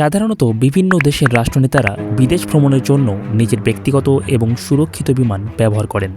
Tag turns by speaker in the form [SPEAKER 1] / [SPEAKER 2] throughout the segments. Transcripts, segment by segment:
[SPEAKER 1] সাধারণত বিভিন্ন দেশের রাষ্ট্রনেতারা বিদেশ ভ্রমণের জন্য নিজের ব্যক্তিগত এবং সুরক্ষিত বিমান ব্যবহার করেন।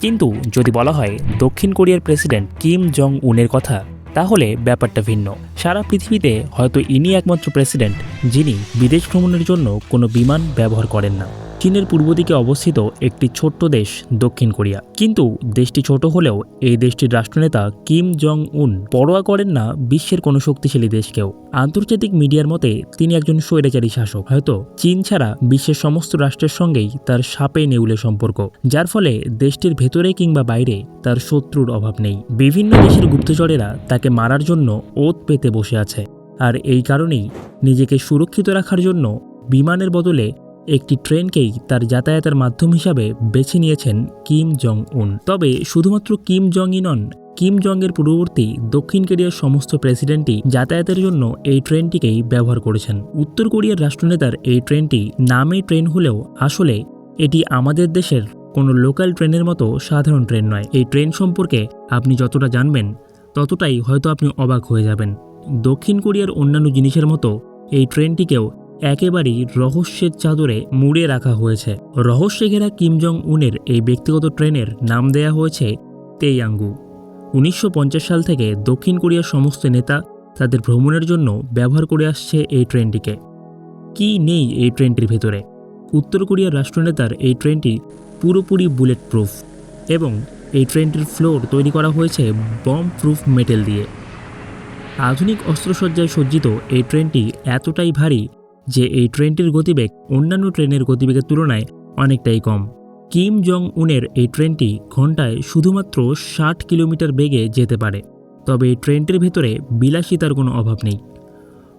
[SPEAKER 1] কিন্তু যদি বলা হয় দক্ষিণ কোরিয়ার প্রেসিডেন্ট কিম জং উনের কথা, তাহলে ব্যাপারটা ভিন্ন। সারা পৃথিবীতে হয়তো ইনি একমাত্র প্রেসিডেন্ট যিনি বিদেশ ভ্রমণের জন্য কোনো বিমান ব্যবহার করেন না। চীনের পূর্ব দিকে অবস্থিত একটি ছোট্ট দেশ, দক্ষিণ কোরিয়া। কিন্তু দেশটি ছোট হলেও এই দেশটির রাষ্ট্রনেতা কিম জং উন পরোয়া করেন না বিশ্বের কোনো শক্তিশালী দেশকেও। আন্তর্জাতিক মিডিয়ার মতে, তিনি একজন স্বৈরাচারী শাসক। হয়তো চীন ছাড়া বিশ্বের সমস্ত রাষ্ট্রের সঙ্গেই তার সাপে নেউলে সম্পর্ক, যার ফলে দেশটির ভেতরে কিংবা বাইরে তার শত্রুর অভাব নেই। বিভিন্ন দেশের গুপ্তচরেরা তাকে মারার জন্য ওত পেতে বসে আছে। আর এই কারণেই নিজেকে সুরক্ষিত রাখার জন্য বিমানের বদলে একটি ট্রেনকেই তার যাতায়াতের মাধ্যম হিসাবে বেছে নিয়েছেন কিম জং উন তবে শুধুমাত্র কিম জং ই নন, কিম জং এর পূর্ববর্তী দক্ষিণ কোরিয়ার সমস্ত প্রেসিডেন্টই যাতায়াতের জন্য এই ট্রেনটিকেই ব্যবহার করেছেন। উত্তর কোরিয়ার রাষ্ট্রনেতার এই ট্রেনটি নামে ট্রেন হলেও আসলে এটি আমাদের দেশের কোনো লোকাল ট্রেনের মতো সাধারণ ট্রেন নয়। এই ট্রেন সম্পর্কে আপনি যতটা জানবেন, ততটাই হয়তো আপনি অবাক হয়ে যাবেন। দক্ষিণ কোরিয়ার অন্যান্য জিনিসের মতো এই ট্রেনটিকেও একেবারেই রহস্যের চাদরে মুড়ে রাখা হয়েছে। রহস্যে ঘেরা কিম জং উনের এই ব্যক্তিগত ট্রেনের নাম দেয়া হয়েছে তেয়াঙ্গু। উনিশশো সাল থেকে দক্ষিণ কোরিয়ার সমস্ত নেতা তাদের ভ্রমণের জন্য ব্যবহার করে আসছে এই ট্রেনটিকে। কি নেই এই ট্রেনটির ভেতরে? উত্তর কোরিয়ার রাষ্ট্রনেতার এই ট্রেনটি পুরোপুরি বুলেট প্রুফ এবং এই ট্রেনটির ফ্লোর তৈরি করা হয়েছে বম প্রুফ মেটেল দিয়ে। আধুনিক অস্ত্রসজ্জায় সজ্জিত এই ট্রেনটি এতটাই ভারী যে এই ট্রেনটির গতিবেগ অন্যান্য ট্রেনের গতিবেগের তুলনায় অনেকটাই কম। কিম জং উনের এই ট্রেনটি ঘন্টায় শুধুমাত্র ষাট কিলোমিটার বেগে যেতে পারে, তবে এই ট্রেনটির ভেতরে বিলাসিতার কোনো অভাব নেই।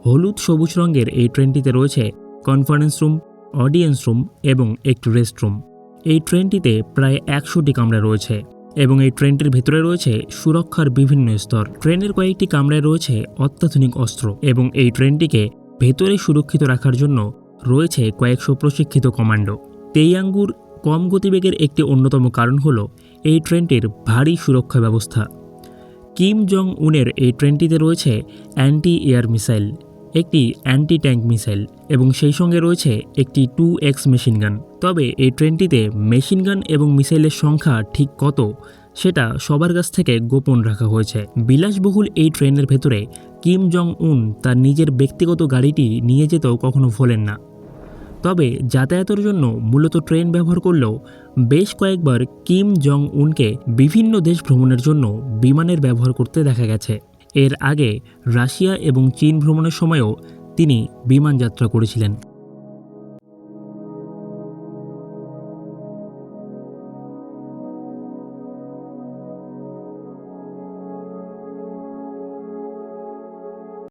[SPEAKER 1] হলুদ সবুজ রঙের এই ট্রেনটিতে রয়েছে কনফারেন্স রুম, অডিয়েন্স রুম এবং একটি রেস্টরুম এই ট্রেনটিতে প্রায় একশোটি কামরা রয়েছে এবং এই ট্রেনটির ভেতরে রয়েছে সুরক্ষার বিভিন্ন স্তর। ট্রেনের কয়েকটি কামরায় রয়েছে অত্যাধুনিক অস্ত্র এবং এই ট্রেনটিকে ভেতরে সুরক্ষিত রাখার জন্য রয়েছে কয়েকশো প্রশিক্ষিত কমান্ডো। তেইয়াঙ্গুর কম গতিবেগের একটি অন্যতম কারণ হল এই ট্রেনটির ভারী সুরক্ষা ব্যবস্থা। কিম জং উনের এই ট্রেনটিতে রয়েছে অ্যান্টি এয়ার মিসাইল, একটি অ্যান্টি ট্যাঙ্ক মিসাইল এবং সেই সঙ্গে রয়েছে একটি টু এক্স মেশিনগান তবে এই ট্রেনটিতে মেশিনগান এবং মিসাইলের সংখ্যা ঠিক কত সেটা সবার কাছ থেকে গোপন রাখা হয়েছে। বিলাসবহুল এই ট্রেনের ভেতরে কিম জং উন তার নিজের ব্যক্তিগত গাড়িটি নিয়ে যেতেও কখনো ভোলেন না। তবে যাতায়াতের জন্য মূলত ট্রেন ব্যবহার করলেও বেশ কয়েকবার কিম জং উনকে বিভিন্ন দেশ ভ্রমণের জন্য বিমানের ব্যবহার করতে দেখা গেছে। এর আগে রাশিয়া এবং চীন ভ্রমণের সময়ও তিনি বিমান যাত্রা করেছিলেন।